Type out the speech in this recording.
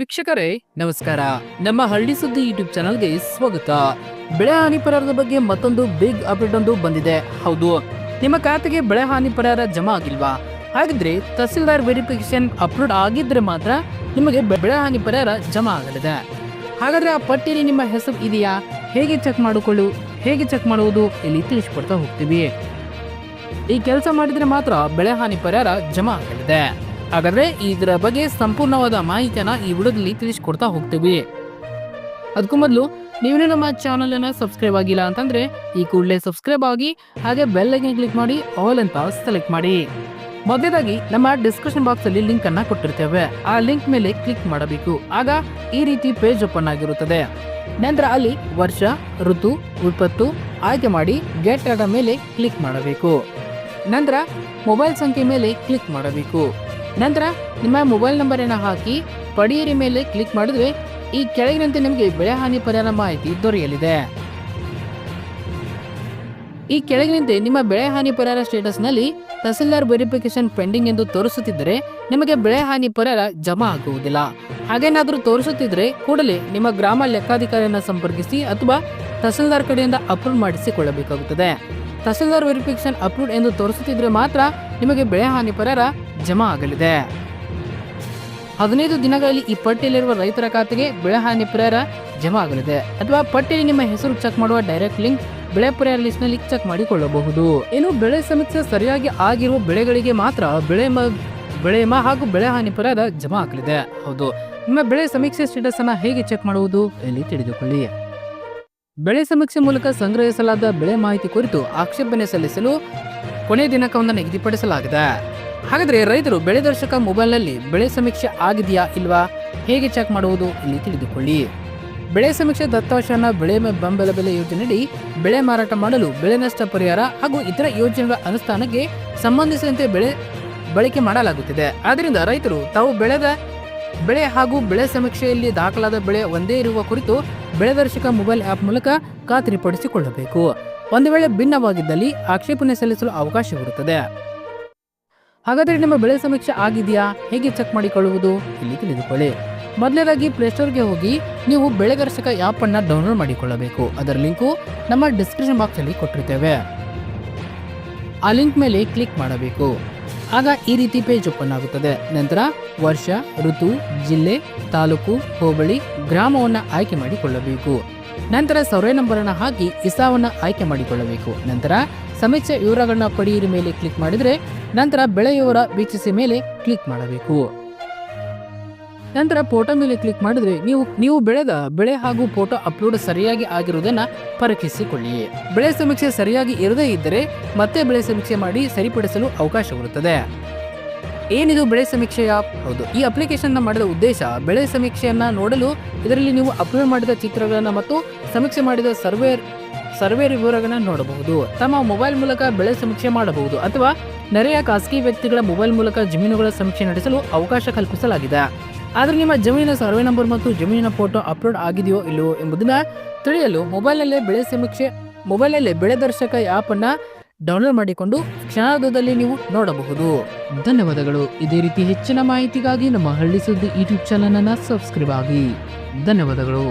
ವೀಕ್ಷಕರೇ, ನಮಸ್ಕಾರ. ನಮ್ಮ ಹಳ್ಳಿ ಸುದ್ದಿ ಯೂಟ್ಯೂಬ್ ಚಾನಲ್ಗೆ ಸ್ವಾಗತ. ಬೆಳೆ ಹಾನಿ ಪರಿಹಾರದ ಬಗ್ಗೆ ಮತ್ತೊಂದು ಬಿಗ್ ಅಪ್ಡೇಟ್ ಒಂದು ಬಂದಿದೆ. ಹೌದು, ನಿಮ್ಮ ಖಾತೆಗೆ ಬೆಳೆ ಹಾನಿ ಪರಿಹಾರ ಜಮಾ ಆಗಿಲ್ವಾ? ಹಾಗಿದ್ರೆ ತಹಸೀಲ್ದಾರ್ ವೆರಿಫಿಕೇಶನ್ ಅಪ್ಲೋಡ್ ಆಗಿದ್ರೆ ಮಾತ್ರ ನಿಮಗೆ ಬೆಳೆ ಹಾನಿ ಪರಿಹಾರ ಜಮಾ ಆಗಲಿದೆ. ಹಾಗಾದ್ರೆ ಆ ಪಟ್ಟಿಯಲ್ಲಿ ನಿಮ್ಮ ಹೆಸರು ಇದೆಯಾ? ಹೇಗೆ ಚೆಕ್ ಮಾಡಿಕೊಳ್ಳು? ಹೇಗೆ ಚೆಕ್ ಮಾಡುವುದು? ಇಲ್ಲಿ ತಿಳಿಸ್ಕೊಡ್ತಾ ಹೋಗ್ತೀವಿ. ಈ ಕೆಲಸ ಮಾಡಿದ್ರೆ ಮಾತ್ರ ಬೆಳೆ ಹಾನಿ ಪರಿಹಾರ ಜಮಾ ಆಗಲಿದೆ. ಹಾಗಾದ್ರೆ ಇದರ ಬಗ್ಗೆ ಸಂಪೂರ್ಣವಾದ ಮಾಹಿತಿಯನ್ನ ಈ ವಿಡಿಯೋದಲ್ಲಿ ತಿಳಿಸ್ಕೊಡ್ತಾ ಹೋಗ್ತೀವಿ. ಅದಕ್ಕೂ ಮೊದಲು ನೀವೇನು ನಮ್ಮ ಚಾನಲ್ ಅನ್ನ ಸಬ್ಸ್ಕ್ರೈಬ್ ಆಗಿಲ್ಲ ಅಂತಂದ್ರೆ ಈ ಕೂಡಲೇ ಸಬ್ಸ್ಕ್ರೈಬ್ ಆಗಿ ಹಾಗೆ ಬೆಲ್ ಐಕನ್ ಕ್ಲಿಕ್ ಮಾಡಿ ಆಲ್ ಅಂತ ಸೆಲೆಕ್ಟ್ ಮಾಡಿ. ಮೊದಲೇದಾಗಿ ನಮ್ಮ ಅಲ್ಲಿ ಲಿಂಕ್ ಅನ್ನ ಕೊಟ್ಟಿರ್ತೇವೆ. ಆ ಲಿಂಕ್ ಮೇಲೆ ಕ್ಲಿಕ್ ಮಾಡಬೇಕು. ಆಗ ಈ ರೀತಿ ಪೇಜ್ ಓಪನ್ ಆಗಿರುತ್ತದೆ. ನಂತರ ಅಲ್ಲಿ ವರ್ಷ, ಋತು, ವಿಪತ್ತು ಆಯ್ಕೆ ಮಾಡಿ ಗೆಟ್ ಮೇಲೆ ಕ್ಲಿಕ್ ಮಾಡಬೇಕು. ನಂತರ ಮೊಬೈಲ್ ಸಂಖ್ಯೆ ಮೇಲೆ ಕ್ಲಿಕ್ ಮಾಡಬೇಕು. ನಂತರ ನಿಮ್ಮ ಮೊಬೈಲ್ ನಂಬರ್ ಅನ್ನು ಹಾಕಿ ಪಡೆಯಿರಿ ಮೇಲೆ ಕ್ಲಿಕ್ ಮಾಡಿದ್ರೆ ಈ ಕೆಳಗಿನಂತೆ ನಿಮಗೆ ಬೆಳೆ ಹಾನಿ ಪರಿಹಾರ ಮಾಹಿತಿ ದೊರೆಯಲಿದೆ. ಈ ಕೆಳಗಿನಂತೆ ನಿಮ್ಮ ಬೆಳೆ ಹಾನಿ ಪರಿಹಾರ ಸ್ಟೇಟಸ್ನಲ್ಲಿ ತಹಸೀಲ್ದಾರ್ ವೆರಿಫಿಕೇಶನ್ ಪೆಂಡಿಂಗ್ ಎಂದು ತೋರಿಸುತ್ತಿದ್ದರೆ ನಿಮಗೆ ಬೆಳೆ ಹಾನಿ ಪರಿಹಾರ ಜಮಾ ಆಗುವುದಿಲ್ಲ. ಹಾಗೇನಾದರೂ ತೋರಿಸುತ್ತಿದ್ದರೆ ಕೂಡಲೇ ನಿಮ್ಮ ಗ್ರಾಮ ಲೆಕ್ಕಾಧಿಕಾರಿಯನ್ನು ಸಂಪರ್ಕಿಸಿ ಅಥವಾ ತಹಸೀಲ್ದಾರ್ ಕಡೆಯಿಂದ ಅಪ್ರೂವ್ ಮಾಡಿಸಿಕೊಳ್ಳಬೇಕಾಗುತ್ತದೆ. ತಹಸೀಲ್ದಾರ್ ವೆರಿಫಿಕೇಶನ್ ಅಪ್ರೂವ್ಡ್ ಎಂದು ತೋರಿಸುತ್ತಿದ್ದರೆ ಮಾತ್ರ ನಿಮಗೆ ಬೆಳೆ ಹಾನಿ ಪರಿಹಾರ ಜಮಾ ಆಗಲಿದೆ. ಹದಿನೈದು ದಿನಗಳಲ್ಲಿ ಈ ಪಟ್ಟಿಯಲ್ಲಿರುವ ರೈತರ ಖಾತೆಗೆ ಬೆಳೆ ಹಾನಿ ಪರಿಹಾರ ಜಮಾ ಆಗಲಿದೆ. ಅಥವಾ ಪಟ್ಟಿಯಲ್ಲಿ ನಿಮ್ಮ ಹೆಸರು ಚೆಕ್ ಮಾಡುವ ಡೈರೆಕ್ಟ್ ಲಿಂಕ್ ಬೆಳೆ ಪರಿಹಾರ ಲಿಸ್ಟ್ನಲ್ಲಿ ಚೆಕ್ ಮಾಡಿಕೊಳ್ಳಬಹುದು. ಇನ್ನು ಬೆಳೆ ಸಮೀಕ್ಷೆ ಸರಿಯಾಗಿ ಆಗಿರುವ ಬೆಳೆಗಳಿಗೆ ಮಾತ್ರ ಬೆಳೆ ಬೆಳೆ ಮಾ ಹಾಗೂ ಬೆಳೆ ಹಾನಿ ಪರಿಹಾರ ಜಮಾ ಆಗಲಿದೆ. ಹೌದು. ನಿಮ್ಮ ಬೆಳೆ ಸಮೀಕ್ಷೆ ಸ್ಟೇಟಸ್ ಅನ್ನ ಹೇಗೆ ಚೆಕ್ ಮಾಡುವುದು ಇಲ್ಲಿ ತಿಳಿದುಕೊಳ್ಳಿ. ಬೆಳೆ ಸಮೀಕ್ಷೆ ಮೂಲಕ ಸಂಗ್ರಹಿಸಲಾದ ಬೆಳೆ ಮಾಹಿತಿ ಕುರಿತು ಆಕ್ಷೇಪಣೆ ಸಲ್ಲಿಸಲು ಕೊನೆ ದಿನಾಂಕವನ್ನು ನಿಗದಿಪಡಿಸಲಾಗಿದೆ. ಹಾಗಾದ್ರೆ ರೈತರು ಬೆಳೆ ದರ್ಶಕ ಮೊಬೈಲ್ನಲ್ಲಿ ಬೆಳೆ ಸಮೀಕ್ಷೆ ಆಗಿದೆಯಾ ಇಲ್ವಾ? ಹೇಗೆ ಚೆಕ್ ಮಾಡುವುದು ಇಲ್ಲಿ ತಿಳಿದುಕೊಳ್ಳಿ. ಬೆಳೆ ಸಮೀಕ್ಷೆ ದತ್ತಾಂಶನ ಬೆಳೆ ಬೆಂಬಲ ಬೆಲೆ ಯೋಜನೆಯಡಿ ಬೆಳೆ ಮಾರಾಟ ಮಾಡಲು ಬೆಳೆ ನಷ್ಟ ಪರಿಹಾರ ಹಾಗೂ ಇತರ ಯೋಜನೆಗಳ ಅನುಷ್ಠಾನಕ್ಕೆ ಸಂಬಂಧಿಸಿದಂತೆ ಬೆಳೆ ಬಳಕೆ ಮಾಡಲಾಗುತ್ತಿದೆ. ಆದ್ದರಿಂದ ರೈತರು ತಾವು ಬೆಳೆದ ಬೆಳೆ ಹಾಗೂ ಬೆಳೆ ಸಮೀಕ್ಷೆಯಲ್ಲಿ ದಾಖಲಾದ ಬೆಳೆ ಒಂದೇ ಇರುವ ಕುರಿತು ಬೆಳೆ ದರ್ಶಕ ಮೊಬೈಲ್ ಆ್ಯಪ್ ಮೂಲಕ ಖಾತ್ರಿಪಡಿಸಿಕೊಳ್ಳಬೇಕು. ಒಂದು ವೇಳೆ ಭಿನ್ನವಾಗಿದ್ದಲ್ಲಿ ಆಕ್ಷೇಪಣೆ ಸಲ್ಲಿಸಲು ಅವಕಾಶವಿರುತ್ತದೆ. ಹಾಗಾದರೆ ನಿಮ್ಮ ಬೆಳೆ ಸಮೀಕ್ಷೆ ಆಗಿದೆಯಾ? ಹೇಗೆ ಚೆಕ್ ಮಾಡಿಕೊಳ್ಳುವುದು? ಇಲ್ಲಿ ತಿಳಿದುಕೊಳ್ಳಿ. ಮೊದಲನೇದಾಗಿ ಪ್ಲೇಸ್ಟೋರ್ಗೆ ಹೋಗಿ ನೀವು ಬೆಳೆಗರ್ಷಕ ಆ್ಯಪ್ ಅನ್ನ ಡೌನ್ಲೋಡ್ ಮಾಡಿಕೊಳ್ಳಬೇಕು. ಅದರ ಲಿಂಕು ನಮ್ಮ ಡಿಸ್ಕ್ರಿಪ್ಷನ್ ಬಾಕ್ಸ್ ಅಲ್ಲಿ ಕೊಟ್ಟಿರ್ತೇವೆ. ಆ ಲಿಂಕ್ ಮೇಲೆ ಕ್ಲಿಕ್ ಮಾಡಬೇಕು. ಆಗ ಈ ರೀತಿ ಪೇಜ್ ಓಪನ್ ಆಗುತ್ತದೆ. ನಂತರ ವರ್ಷ ಋತು ಜಿಲ್ಲೆ ತಾಲೂಕು ಹೋಬಳಿ ಗ್ರಾಮವನ್ನು ಆಯ್ಕೆ ಮಾಡಿಕೊಳ್ಳಬೇಕು. ನಂತರ ಸರ್ವೆ ನಂಬರ್ ಅನ್ನು ಹಾಕಿ ಇಸಾವನ್ನು ಆಯ್ಕೆ ಮಾಡಿಕೊಳ್ಳಬೇಕು. ನಂತರ ಸಮೀಕ್ಷೆ ವಿವರಗಳನ್ನ ಪಡೆಯಿರಿ ಮೇಲೆ ಕ್ಲಿಕ್ ಮಾಡಿದರೆ ನಂತರ ಬೆಳೆಯುವರ ವೀಕ್ಷಿಸಿ ಮೇಲೆ ಕ್ಲಿಕ್ ಮಾಡಬೇಕು. ನಂತರ ಫೋಟೋ ಮೇಲೆ ಕ್ಲಿಕ್ ಮಾಡಿದ್ರೆ ನೀವು ನೀವು ಬೆಳೆದ, ಬೆಳೆ ಹಾಗೂ ಫೋಟೋ ಅಪ್ಲೋಡ್ ಸರಿಯಾಗಿ ಆಗಿರುವುದನ್ನು ಪರೀಕ್ಷಿಸಿಕೊಳ್ಳಿ. ಬೆಳೆ ಸಮೀಕ್ಷೆ ಸರಿಯಾಗಿ ಇರದೇ ಇದ್ದರೆ ಮತ್ತೆ ಬೆಳೆ ಸಮೀಕ್ಷೆ ಮಾಡಿ ಸರಿಪಡಿಸಲು ಅವಕಾಶವಿರುತ್ತದೆ ಏನಿದು ಬೆಳೆ ಸಮೀಕ್ಷೆ ಹೌದು, ಈ ಅಪ್ಲಿಕೇಶನ್ ಮಾಡಿದ ಉದ್ದೇಶ ಬೆಳೆ ಸಮೀಕ್ಷೆಯನ್ನ ನೋಡಲು ಇದರಲ್ಲಿ ನೀವು ಅಪ್ಲೋಡ್ ಮಾಡಿದ ಚಿತ್ರಗಳನ್ನ ಮತ್ತು ಸಮೀಕ್ಷೆ ಮಾಡಿದ ಸರ್ವೆ ಸರ್ವೆ ವಿವರಗಳನ್ನ ನೋಡಬಹುದು. ತಮ್ಮ ಮೊಬೈಲ್ ಮೂಲಕ ಬೆಳೆ ಸಮೀಕ್ಷೆ ಮಾಡಬಹುದು ಅಥವಾ ನೆರೆಯ ಖಾಸಗಿ ವ್ಯಕ್ತಿಗಳ ಮೊಬೈಲ್ ಮೂಲಕ ಜಮೀನುಗಳ ಸಮೀಕ್ಷೆ ನಡೆಸಲು ಅವಕಾಶ ಕಲ್ಪಿಸಲಾಗಿದೆ. ಆದರೆ ನಿಮ್ಮ ಜಮೀನಿನ ಸರ್ವೆ ನಂಬರ್ ಮತ್ತು ಜಮೀನಿನ ಫೋಟೋ ಅಪ್ಲೋಡ್ ಆಗಿದೆಯೋ ಇಲ್ಲವೋ ಎಂಬುದನ್ನು ತಿಳಿಯಲು ಮೊಬೈಲ್ನಲ್ಲೇ ಬೆಳೆ ಸಮೀಕ್ಷೆ, ಮೊಬೈಲ್ನಲ್ಲೇ ಬೆಳೆ ದರ್ಶಕ ಆ್ಯಪ್ ಅನ್ನ ಡೌನ್ಲೋಡ್ ಮಾಡಿಕೊಂಡು ಕ್ಷಣಾರ್ಧದಲ್ಲಿ ನೀವು ನೋಡಬಹುದು. ಧನ್ಯವಾದಗಳು. ಇದೇ ರೀತಿ ಹೆಚ್ಚಿನ ಮಾಹಿತಿಗಾಗಿ ನಮ್ಮ ಹಳ್ಳಿ ಸುದ್ದಿ ಯೂಟ್ಯೂಬ್ ಚಾನಲನ್ನು ಸಬ್ಸ್ಕ್ರೈಬ್ ಆಗಿ. ಧನ್ಯವಾದಗಳು.